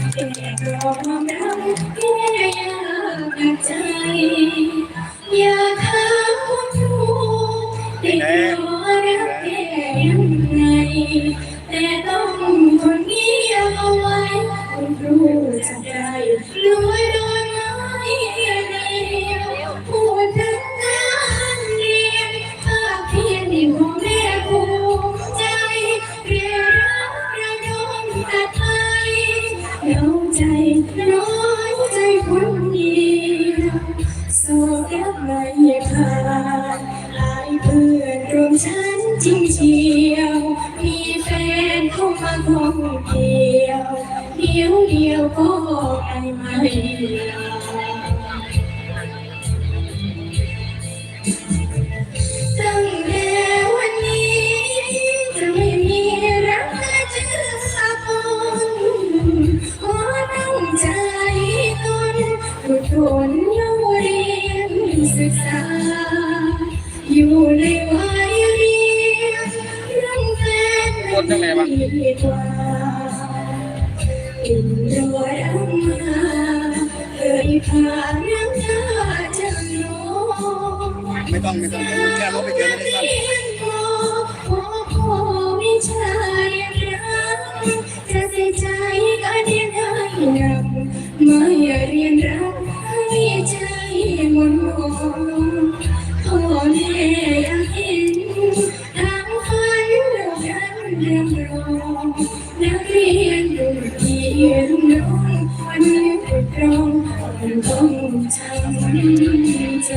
ความรักที่ยากใจ อยาถามความรู้ดตัวรักแค่ยังไง น้อนใจคนดีสู้รับไม่ผ่านหายเพื่อนรวมฉันจริงเชียว มีแฟนเข้ามาคงเดียว เดียวเดียวก็ไอไม่ นเราเรียนศึกษา อยู่ในวัยเรียนเรื่องแฟนไม่ดีกว่าอินโดรักมาเคยผ่านน้ำตาจำลองไม่ต้องไม่ต้องแค่รถไปเจอไม่ได้สั้นจะเทำใจ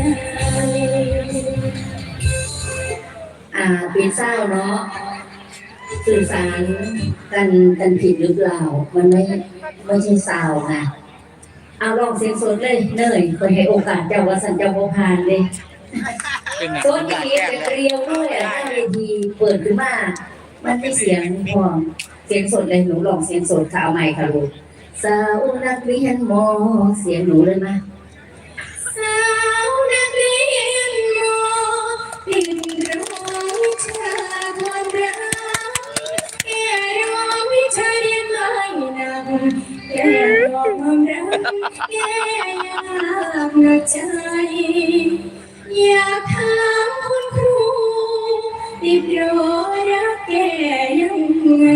อ่าเป็นเศร้าเนาะสื่อสารกันกันผิดหรือเปล่า มันไม่ไม่ใช่สาวไงเอาลองเสียงสดเลยเนยคนให้โอกาสเจ้าว่าสันเจ้าโบพานเลยเป็นหนักโซเป็นนหนักนี้แก้มเป็นเรียวด้วยอะหน้าเวทีเปิดขึ้นมา มันไม่เสียงพอเสียงสดเลยหนูลองเสียงสดค่ะเอาใหม่ค่ะลูกสาวนักเรียนมอเสียงหนูเลยมา แก่ยากหนักใจ อยากถามคุณครูติดรอรักแก่ยังไง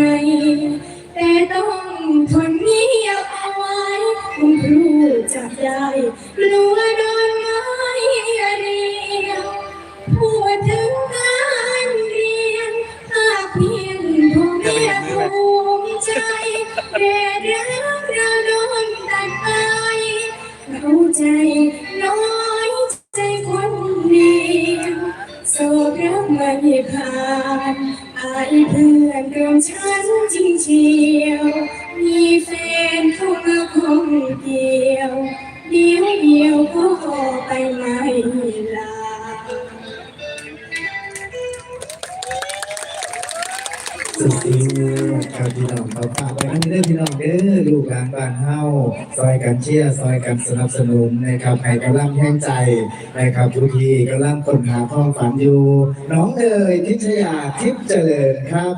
แต่ต้องทนเงียบเอาไว้ คุณครูจับได้กลัวโดน ผ่านอายเพื่อนรวมฉันจริงเชียว มีแฟนเข้ามาคงเดียว เดียวเดียวก็ไปไม่ลาสุดที่ ครับพี่น้องเขาฝากไว้ทั้งเด้อพี่น้องเด้อลูกหลานบ้านเฮาซอยกันเชียร์ซอยกันสนับสนุนนะครับให้กำลังแห่งใจนะครับทุกทีกำลังค้นหาความฝันอยู่ น้องเอ๋ยทิชยาทิพย์เจริญครับ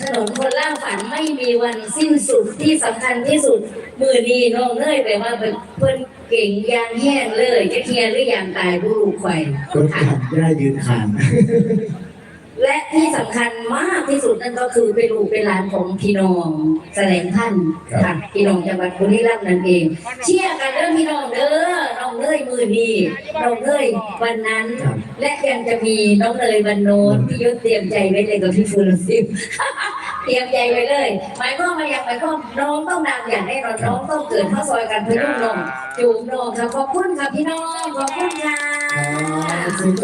ถนนคนล่าฝันไม่มีวันสิ้นสุดที่สำคัญที่สุด มือดีน้องเอ้ยแปลว่าเป็นเพิ่นเก่งยางแห้งเลยจะเคลียร์หรือยังตายผู้ลูกไฟรถขับย่ายืนขาน และที่สำคัญมากที่สุดนั่นก็คือเป็นลูกเป็นหลานของพี่น้องแสลงท่านค่ะพี่น้องจังหวัดบุรีรัมย์นั่นเอง เชียร์กันเด้อพี่น้องเด้อน้องเอ้ยมือดีน้องเอ้ยวันนั้นครับและยังจะมีน้องเนยวันโน้นพี่ยุทธเตรียมใจไว้เลยกับพี่ฟูลซิมเตรียมใจไว้เลย หมายความว่าอย่างหมายความน้องต้องดังอย่างแน่นอนน้องต้องเกิดข้าวซอยกันเพื่อลูกน้องจูบน้องค่ะขอบคุณค่ะพี่น้องขอบคุณค่ะครับ